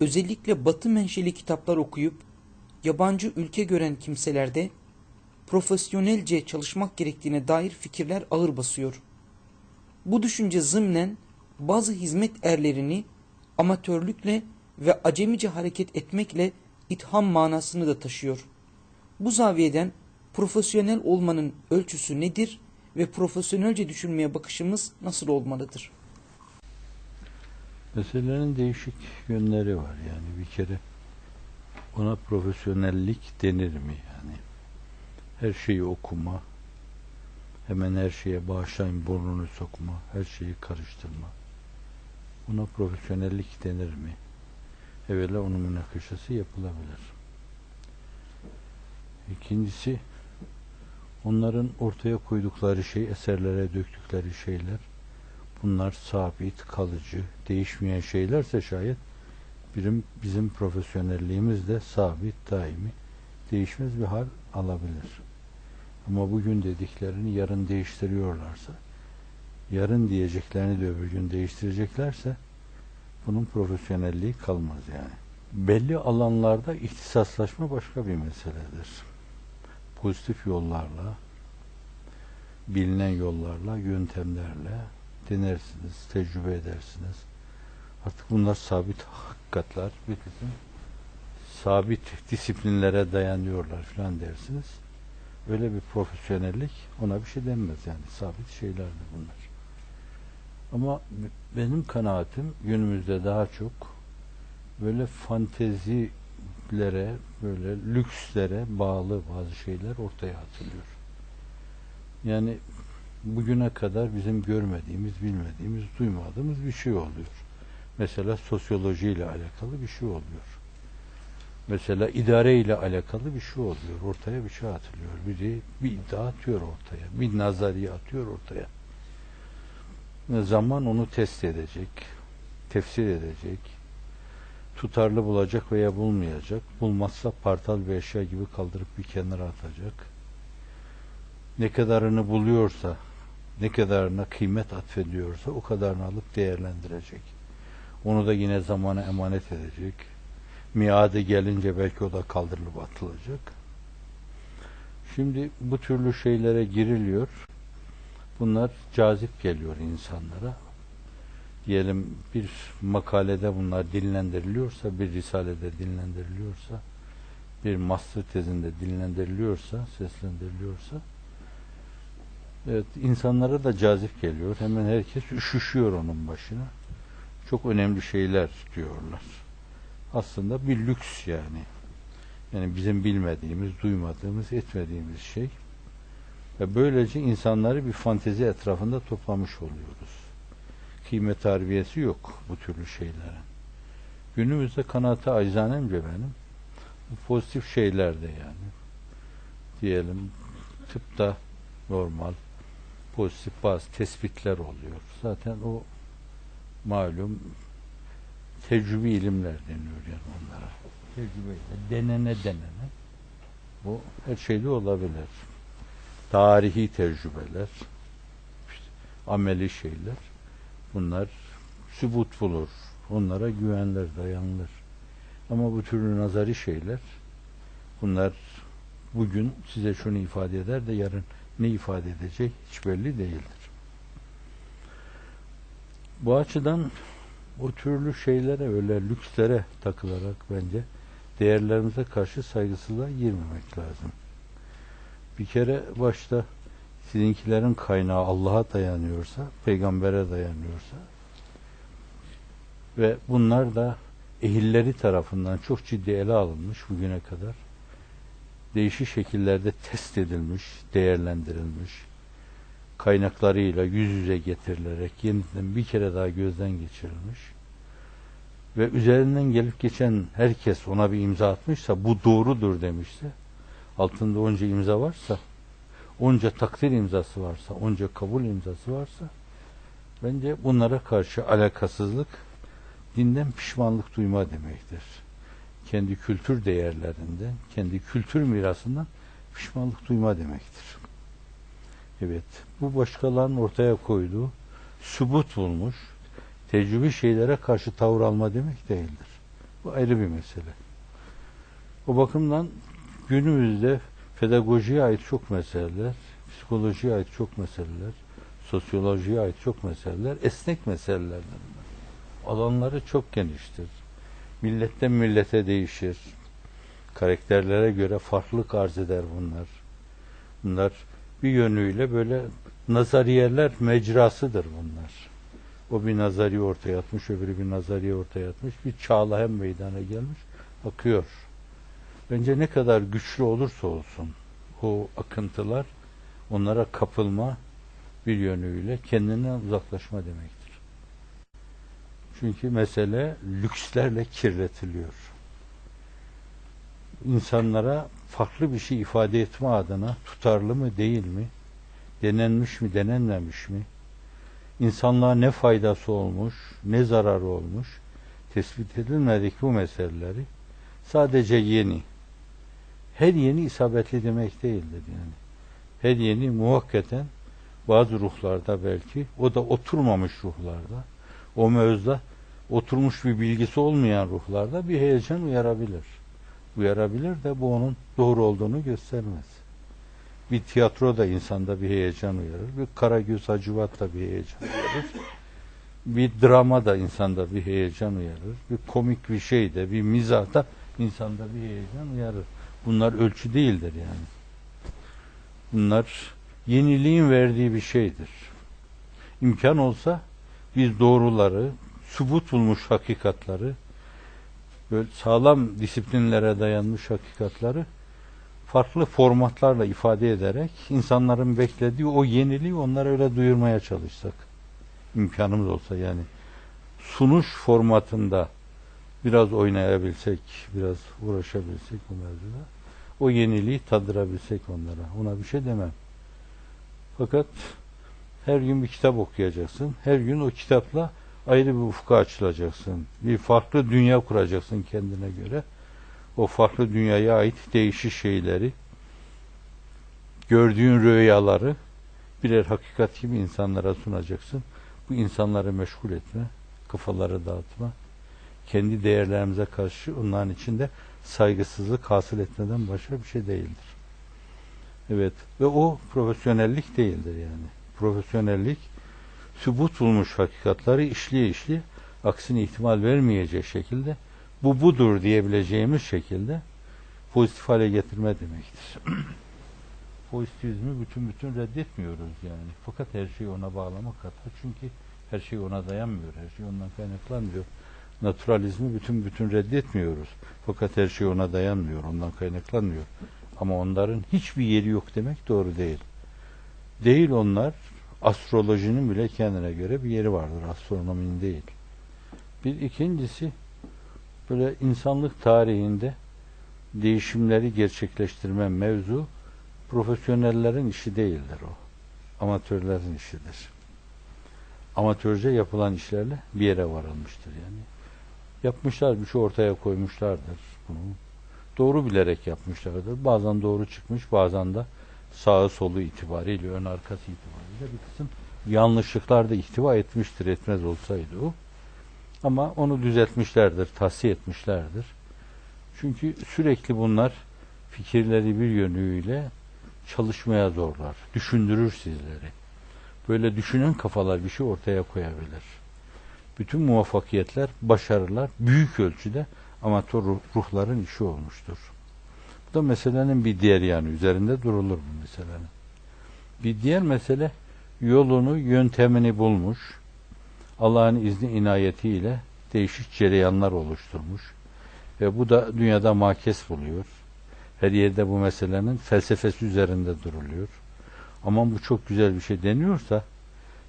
özellikle batı menşeli kitaplar okuyup yabancı ülke gören kimselerde profesyonelce çalışmak gerektiğine dair fikirler ağır basıyor. Bu düşünce zımnen bazı hizmet erlerini amatörlükle ve acemice hareket etmekle itham manasını da taşıyor. Bu zaviyeden profesyonel olmanın ölçüsü nedir ve profesyonelce düşünmeye bakışımız nasıl olmalıdır? Meselenin değişik yönleri var yani bir kere ona profesyonellik denir mi yani? Her şeyi okuma, hemen her şeye bağışlayın burnunu sokma, her şeyi karıştırma. Buna profesyonellik denir mi? Evvela onun münakaşası yapılabilir. İkincisi, onların ortaya koydukları şey, eserlere döktükleri şeyler, bunlar sabit, kalıcı, değişmeyen şeylerse şayet bizim, bizim profesyonelliğimiz de sabit, daimi, değişmez bir hal alabilir. Ama bugün dediklerini yarın değiştiriyorlarsa, yarın diyeceklerini de öbür gün değiştireceklerse bunun profesyonelliği kalmaz yani. Belli alanlarda ihtisaslaşma başka bir meseledir. Pozitif yollarla, bilinen yollarla, yöntemlerle denersiniz, tecrübe edersiniz. Artık bunlar sabit hakikatler, bir kısım sabit disiplinlere dayanıyorlar filan dersiniz. Öyle bir profesyonellik ona bir şey denmez yani sabit şeylerdir bunlar. Ama benim kanaatim günümüzde daha çok böyle fantezilere, böyle lükslere bağlı bazı şeyler ortaya atılıyor. Yani bugüne kadar bizim görmediğimiz, bilmediğimiz, duymadığımız bir şey oluyor. Mesela sosyolojiyle alakalı bir şey oluyor. Mesela idare ile alakalı bir şey oluyor. Ortaya bir şey atılıyor. Biri bir iddia atıyor ortaya. Bir nazariye atıyor ortaya. Zaman onu test edecek, tefsir edecek, tutarlı bulacak veya bulmayacak. Bulmazsa partal bir eşya gibi kaldırıp bir kenara atacak. Ne kadarını buluyorsa, ne kadarına kıymet atfediyorsa o kadarını alıp değerlendirecek. Onu da yine zamana emanet edecek. Miade gelince belki o da kaldırılıp atılacak. Şimdi bu türlü şeylere giriliyor. Bunlar cazip geliyor insanlara. Diyelim bir makalede bunlar dinlendiriliyorsa, bir risalede dinlendiriliyorsa, bir master tezinde dinlendiriliyorsa, seslendiriliyorsa, evet insanlara da cazip geliyor. Hemen herkes üşüşüyor onun başına. Çok önemli şeyler diyorlar. Aslında bir lüks yani. Yani bizim bilmediğimiz, duymadığımız, etmediğimiz şey. Ve böylece insanları bir fantezi etrafında toplamış oluyoruz. Kıymet harbiyesi yok bu türlü şeylerin. Günümüzde kanaati aczanemce benim bu pozitif şeylerde yani. Diyelim tıpta normal pozitif bazı tespitler oluyor. Zaten o malum tecrübi ilimler deniyor yani onlara. Tecrübeyle denene denene bu her şeyde olabilir tarihi tecrübeler, işte ameli şeyler, bunlar sübut bulur. Onlara güvenler, dayanılır. Ama bu türlü nazari şeyler, bunlar bugün size şunu ifade eder de yarın ne ifade edecek hiç belli değildir. Bu açıdan o türlü şeylere öyle lükslere takılarak bence değerlerimize karşı saygısızlığa girmemek lazım bir kere başta sizinkilerin kaynağı Allah'a dayanıyorsa, peygambere dayanıyorsa ve bunlar da ehilleri tarafından çok ciddi ele alınmış bugüne kadar. Değişik şekillerde test edilmiş, değerlendirilmiş, kaynaklarıyla yüz yüze getirilerek yeniden bir kere daha gözden geçirilmiş ve üzerinden gelip geçen herkes ona bir imza atmışsa bu doğrudur demişse altında onca imza varsa, onca takdir imzası varsa, onca kabul imzası varsa, bence bunlara karşı alakasızlık dinden pişmanlık duyma demektir. Kendi kültür değerlerinden, kendi kültür mirasından pişmanlık duyma demektir. Evet, bu başkalarının ortaya koyduğu subut bulmuş, tecrübe şeylere karşı tavır alma demek değildir. Bu ayrı bir mesele. O bakımdan günümüzde pedagojiye ait çok meseleler, psikolojiye ait çok meseleler, sosyolojiye ait çok meseleler, esnek meselelerdir. Alanları çok geniştir. Milletten millete değişir. Karakterlere göre farklılık arz eder bunlar. Bunlar bir yönüyle böyle nazariyeler mecrasıdır bunlar. O bir nazariye ortaya atmış, öbürü bir nazariye ortaya atmış. Bir çağla hem meydana gelmiş, akıyor. Bence ne kadar güçlü olursa olsun o akıntılar onlara kapılma bir yönüyle kendinden uzaklaşma demektir. Çünkü mesele lükslerle kirletiliyor. İnsanlara farklı bir şey ifade etme adına tutarlı mı değil mi, denenmiş mi denenmemiş mi, insanlığa ne faydası olmuş, ne zararı olmuş, tespit edilmedik bu meseleleri sadece yeni, her yeni isabetli demek değildir yani. Her yeni muhakkaten bazı ruhlarda belki, o da oturmamış ruhlarda, o mevzuda oturmuş bir bilgisi olmayan ruhlarda bir heyecan uyarabilir. Uyarabilir de bu onun doğru olduğunu göstermez. Bir tiyatro da insanda bir heyecan uyarır. Bir Karagöz Hacivat da bir heyecan uyarır. Bir drama da insanda bir heyecan uyarır. Bir komik bir şey de, bir mizah da insanda bir heyecan uyarır. Bunlar ölçü değildir yani. Bunlar yeniliğin verdiği bir şeydir. İmkan olsa biz doğruları, subut bulmuş hakikatları, böyle sağlam disiplinlere dayanmış hakikatları farklı formatlarla ifade ederek insanların beklediği o yeniliği onlara öyle duyurmaya çalışsak. imkanımız olsa yani. Sunuş formatında biraz oynayabilsek, biraz uğraşabilsek bu mevzuda, o yeniliği tadırabilsek onlara. Ona bir şey demem. Fakat her gün bir kitap okuyacaksın. Her gün o kitapla ayrı bir ufka açılacaksın. Bir farklı dünya kuracaksın kendine göre. O farklı dünyaya ait değişik şeyleri, gördüğün rüyaları birer hakikat gibi insanlara sunacaksın. Bu insanları meşgul etme, kafaları dağıtma, kendi değerlerimize karşı onların içinde saygısızlık hasıl etmeden başka bir şey değildir. Evet ve o profesyonellik değildir yani. Profesyonellik sübut bulmuş hakikatları işliye işliye aksine ihtimal vermeyecek şekilde bu budur diyebileceğimiz şekilde pozitif hale getirme demektir. Pozitivizmi bütün bütün reddetmiyoruz yani. Fakat her şeyi ona bağlamak hata. Çünkü her şey ona dayanmıyor. Her şey ondan kaynaklanmıyor. Naturalizmi bütün bütün reddetmiyoruz. Fakat her şey ona dayanmıyor. Ondan kaynaklanmıyor. Ama onların hiçbir yeri yok demek doğru değil. Değil onlar. Astrolojinin bile kendine göre bir yeri vardır. Astronominin değil. Bir ikincisi böyle insanlık tarihinde değişimleri gerçekleştirme mevzu profesyonellerin işi değildir o. Amatörlerin işidir. Amatörce yapılan işlerle bir yere varılmıştır yani. Yapmışlar, bir şey ortaya koymuşlardır bunu. Doğru bilerek yapmışlardır. Bazen doğru çıkmış, bazen de sağı solu itibariyle, ön arkası itibariyle bir kısım yanlışlıklar da ihtiva etmiştir, etmez olsaydı o. Ama onu düzeltmişlerdir, tahsiye etmişlerdir. Çünkü sürekli bunlar fikirleri bir yönüyle çalışmaya zorlar, düşündürür sizleri. Böyle düşünen kafalar bir şey ortaya koyabilir. Bütün muvaffakiyetler, başarılar büyük ölçüde amatör ruhların işi olmuştur. Da meselenin bir diğer yanı. Üzerinde durulur bu meselenin. Bir diğer mesele yolunu, yöntemini bulmuş. Allah'ın izni inayetiyle değişik cereyanlar oluşturmuş. Ve bu da dünyada makes buluyor. Her yerde bu meselenin felsefesi üzerinde duruluyor. Ama bu çok güzel bir şey deniyorsa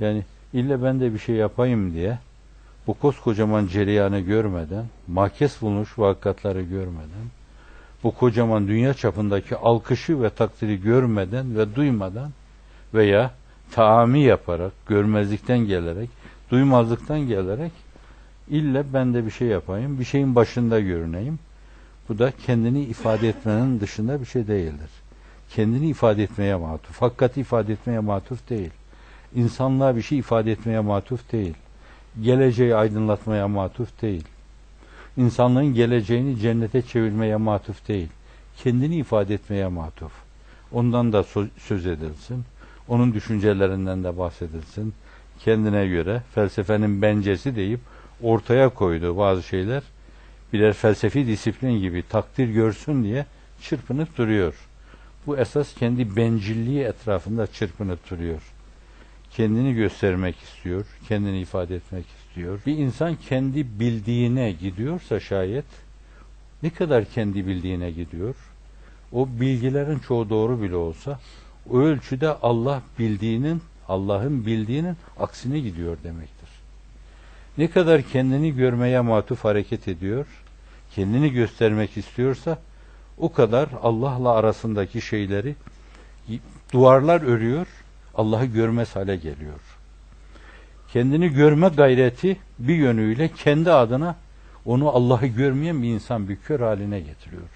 yani ille ben de bir şey yapayım diye bu koskocaman cereyanı görmeden, makes bulmuş vakatları görmeden, bu kocaman dünya çapındaki alkışı ve takdiri görmeden ve duymadan veya taami yaparak, görmezlikten gelerek, duymazlıktan gelerek ille ben de bir şey yapayım, bir şeyin başında görüneyim. Bu da kendini ifade etmenin dışında bir şey değildir. Kendini ifade etmeye matuf, hakikati ifade etmeye matuf değil. İnsanlığa bir şey ifade etmeye matuf değil geleceği aydınlatmaya matuf değil. İnsanlığın geleceğini cennete çevirmeye matuf değil. Kendini ifade etmeye matuf. Ondan da söz edilsin. Onun düşüncelerinden de bahsedilsin. Kendine göre felsefenin bencesi deyip ortaya koyduğu bazı şeyler birer felsefi disiplin gibi takdir görsün diye çırpınıp duruyor. Bu esas kendi bencilliği etrafında çırpınıp duruyor. Kendini göstermek istiyor, kendini ifade etmek istiyor. Bir insan kendi bildiğine gidiyorsa şayet ne kadar kendi bildiğine gidiyor? O bilgilerin çoğu doğru bile olsa o ölçüde Allah bildiğinin, Allah'ın bildiğinin aksine gidiyor demektir. Ne kadar kendini görmeye matuf hareket ediyor, kendini göstermek istiyorsa o kadar Allah'la arasındaki şeyleri duvarlar örüyor, Allah'ı görmez hale geliyor. Kendini görme gayreti bir yönüyle kendi adına onu Allah'ı görmeyen bir insan bir kör haline getiriyor.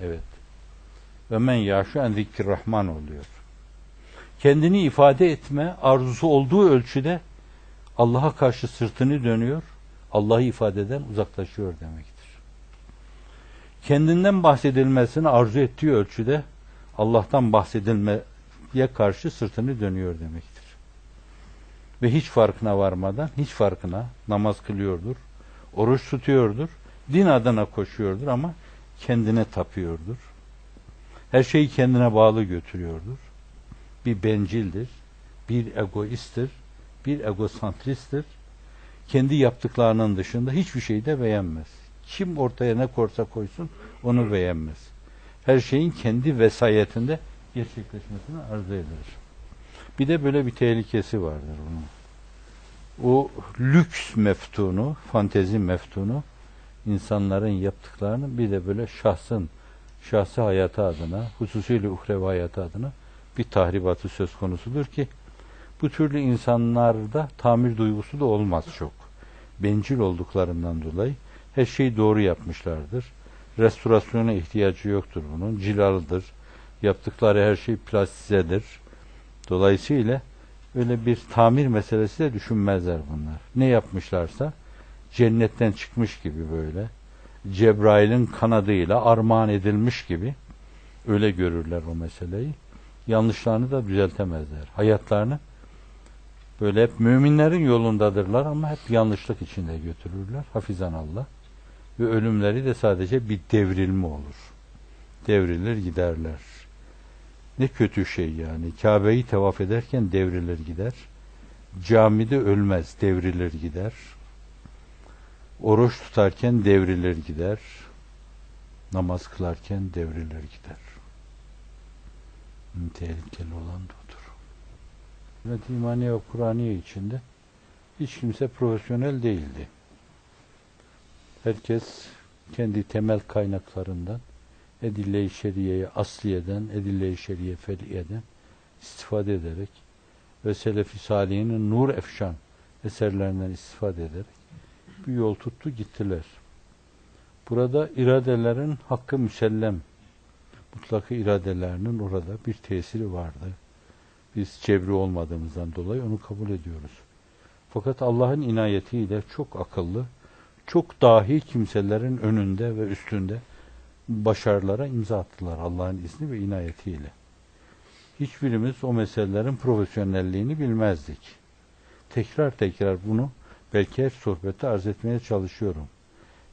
Evet. Ve men yaşu en rahman oluyor. Kendini ifade etme arzusu olduğu ölçüde Allah'a karşı sırtını dönüyor, Allah'ı ifadeden uzaklaşıyor demektir. Kendinden bahsedilmesini arzu ettiği ölçüde Allah'tan bahsedilmeye karşı sırtını dönüyor demektir. Ve hiç farkına varmadan, hiç farkına namaz kılıyordur, oruç tutuyordur, din adına koşuyordur ama kendine tapıyordur. Her şeyi kendine bağlı götürüyordur. Bir bencildir, bir egoisttir, bir egosantristtir. Kendi yaptıklarının dışında hiçbir şeyi de beğenmez. Kim ortaya ne korsa koysun onu beğenmez. Her şeyin kendi vesayetinde gerçekleşmesini arzu eder. Bir de böyle bir tehlikesi vardır bunun. O lüks meftunu, fantezi meftunu insanların yaptıklarını bir de böyle şahsın, şahsi hayatı adına, hususiyle uhrevi hayatı adına bir tahribatı söz konusudur ki bu türlü insanlarda tamir duygusu da olmaz çok. Bencil olduklarından dolayı her şeyi doğru yapmışlardır. Restorasyona ihtiyacı yoktur bunun. Cilalıdır. Yaptıkları her şey plastizedir. Dolayısıyla öyle bir tamir meselesi de düşünmezler bunlar. Ne yapmışlarsa cennetten çıkmış gibi böyle Cebrail'in kanadıyla armağan edilmiş gibi öyle görürler o meseleyi. Yanlışlarını da düzeltemezler. Hayatlarını böyle hep müminlerin yolundadırlar ama hep yanlışlık içinde götürürler. Hafizan Allah. Ve ölümleri de sadece bir devrilme olur. Devrilir giderler. Ne kötü şey yani. Kabe'yi tevaf ederken devrilir gider. Camide ölmez, devrilir gider. Oruç tutarken devrilir gider. Namaz kılarken devrilir gider. En tehlikeli olan da odur. Sünnet İmaniye ve Kur'aniye içinde hiç kimse profesyonel değildi. Herkes kendi temel kaynaklarından edille-i şeriyeye asliyeden, edille-i şeriye feriyeden istifade ederek ve Selefi Salihinin nur efşan eserlerinden istifade ederek bir yol tuttu gittiler. Burada iradelerin hakkı müsellem, mutlaka iradelerinin orada bir tesiri vardı. Biz cebri olmadığımızdan dolayı onu kabul ediyoruz. Fakat Allah'ın inayetiyle çok akıllı, çok dahi kimselerin önünde ve üstünde başarılara imza attılar Allah'ın izni ve inayetiyle. Hiçbirimiz o meselelerin profesyonelliğini bilmezdik. Tekrar tekrar bunu belki her sohbette arz etmeye çalışıyorum.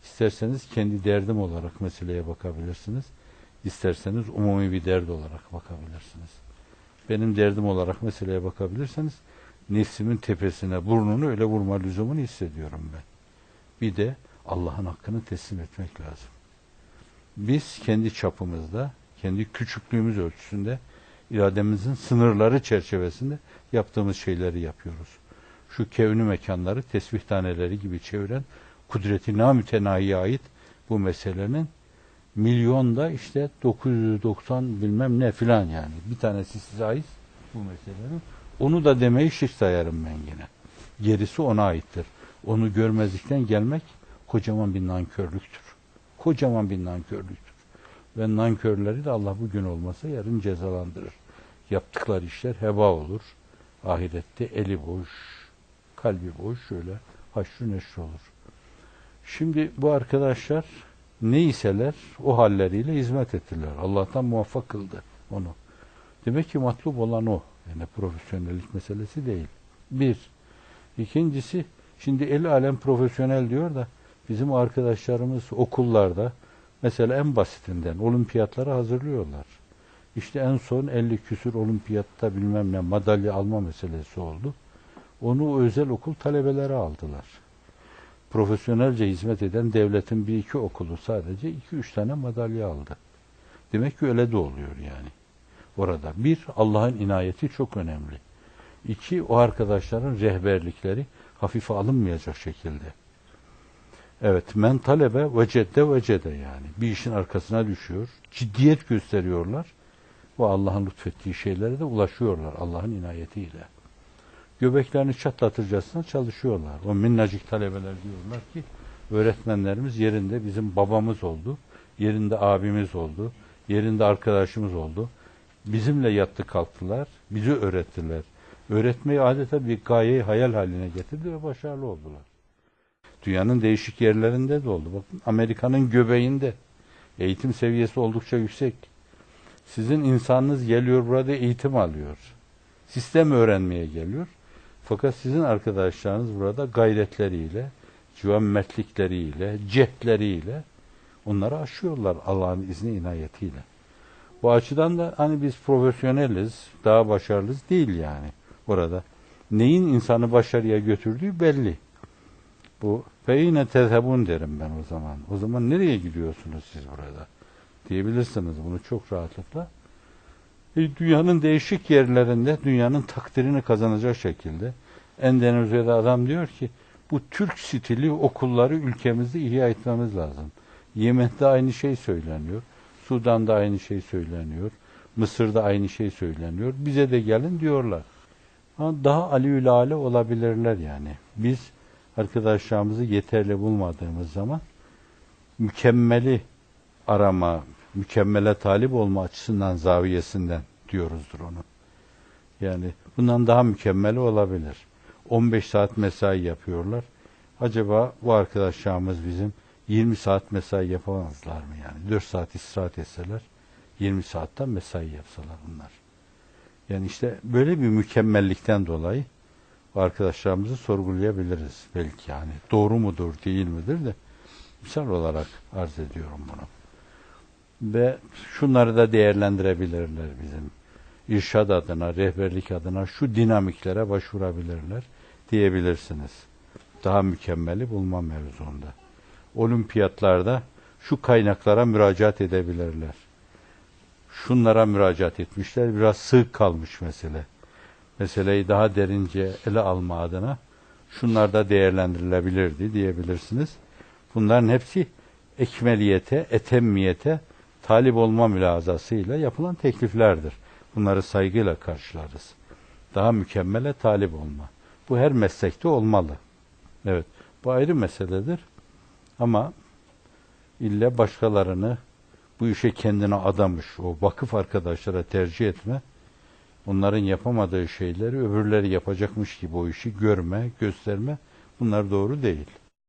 İsterseniz kendi derdim olarak meseleye bakabilirsiniz. İsterseniz umumi bir dert olarak bakabilirsiniz. Benim derdim olarak meseleye bakabilirseniz nefsimin tepesine burnunu öyle vurma lüzumunu hissediyorum ben. Bir de Allah'ın hakkını teslim etmek lazım. Biz kendi çapımızda, kendi küçüklüğümüz ölçüsünde, irademizin sınırları çerçevesinde yaptığımız şeyleri yapıyoruz. Şu kevni mekanları tesbih taneleri gibi çeviren kudreti namütenahiye ait bu meselenin milyonda işte 990 bilmem ne filan yani. Bir tanesi size ait bu meselenin. Onu da demeyi şirk sayarım ben yine. Gerisi ona aittir. Onu görmezlikten gelmek kocaman bir nankörlüktür. Kocaman bir nankörlüktür. Ve nankörleri de Allah bugün olmasa yarın cezalandırır. Yaptıkları işler heba olur. Ahirette eli boş, kalbi boş şöyle haşrı neşr olur. Şimdi bu arkadaşlar neyseler o halleriyle hizmet ettiler. Allah'tan muvaffak kıldı onu. Demek ki matlub olan o. Yani profesyonellik meselesi değil. Bir. İkincisi şimdi el alem profesyonel diyor da bizim arkadaşlarımız okullarda mesela en basitinden olimpiyatlara hazırlıyorlar. İşte en son 50 küsür olimpiyatta bilmem ne madalya alma meselesi oldu. Onu özel okul talebeleri aldılar. Profesyonelce hizmet eden devletin bir iki okulu sadece iki üç tane madalya aldı. Demek ki öyle de oluyor yani. Orada bir, Allah'ın inayeti çok önemli. İki, o arkadaşların rehberlikleri hafife alınmayacak şekilde. Evet, men talebe vecedde vecede yani. Bir işin arkasına düşüyor, ciddiyet gösteriyorlar ve Allah'ın lütfettiği şeylere de ulaşıyorlar Allah'ın inayetiyle. Göbeklerini çatlatırcasına çalışıyorlar. O minnacık talebeler diyorlar ki öğretmenlerimiz yerinde bizim babamız oldu, yerinde abimiz oldu, yerinde arkadaşımız oldu. Bizimle yattı kalktılar, bizi öğrettiler. Öğretmeyi adeta bir gayeyi hayal haline getirdi ve başarılı oldular. Dünyanın değişik yerlerinde de oldu. Bakın Amerika'nın göbeğinde eğitim seviyesi oldukça yüksek. Sizin insanınız geliyor burada eğitim alıyor. Sistem öğrenmeye geliyor. Fakat sizin arkadaşlarınız burada gayretleriyle, cüvemmetlikleriyle, cehdleriyle onları aşıyorlar Allah'ın izni inayetiyle. Bu açıdan da hani biz profesyoneliz, daha başarılıyız değil yani orada. Neyin insanı başarıya götürdüğü belli. Bu ve yine tezhebun derim ben o zaman. O zaman nereye gidiyorsunuz siz burada? Diyebilirsiniz bunu çok rahatlıkla. E, dünyanın değişik yerlerinde dünyanın takdirini kazanacak şekilde Endonezya'da adam diyor ki bu Türk stili okulları ülkemizde ihya etmemiz lazım. Yemen'de aynı şey söyleniyor. Sudan'da aynı şey söyleniyor. Mısır'da aynı şey söyleniyor. Bize de gelin diyorlar. Ama daha aliül ale olabilirler yani. Biz arkadaşlarımızı yeterli bulmadığımız zaman mükemmeli arama, mükemmele talip olma açısından zaviyesinden diyoruzdur onu. Yani bundan daha mükemmeli olabilir. 15 saat mesai yapıyorlar. Acaba bu arkadaşlarımız bizim 20 saat mesai yapamazlar mı yani? 4 saat istirahat etseler 20 saatten mesai yapsalar bunlar. Yani işte böyle bir mükemmellikten dolayı arkadaşlarımızı sorgulayabiliriz belki yani. Doğru mudur değil midir de misal olarak arz ediyorum bunu. Ve şunları da değerlendirebilirler bizim. İrşad adına, rehberlik adına şu dinamiklere başvurabilirler diyebilirsiniz. Daha mükemmeli bulma mevzuunda. Olimpiyatlarda şu kaynaklara müracaat edebilirler. Şunlara müracaat etmişler. Biraz sığ kalmış mesele. Meseleyi daha derince ele alma adına şunlar da değerlendirilebilirdi diyebilirsiniz. Bunların hepsi ekmeliyete, etemmiyete talip olma mülazasıyla yapılan tekliflerdir. Bunları saygıyla karşılarız. Daha mükemmele talip olma. Bu her meslekte olmalı. Evet, bu ayrı meseledir. Ama ille başkalarını bu işe kendine adamış, o vakıf arkadaşlara tercih etme, onların yapamadığı şeyleri öbürleri yapacakmış gibi o işi görme, gösterme, bunlar doğru değil.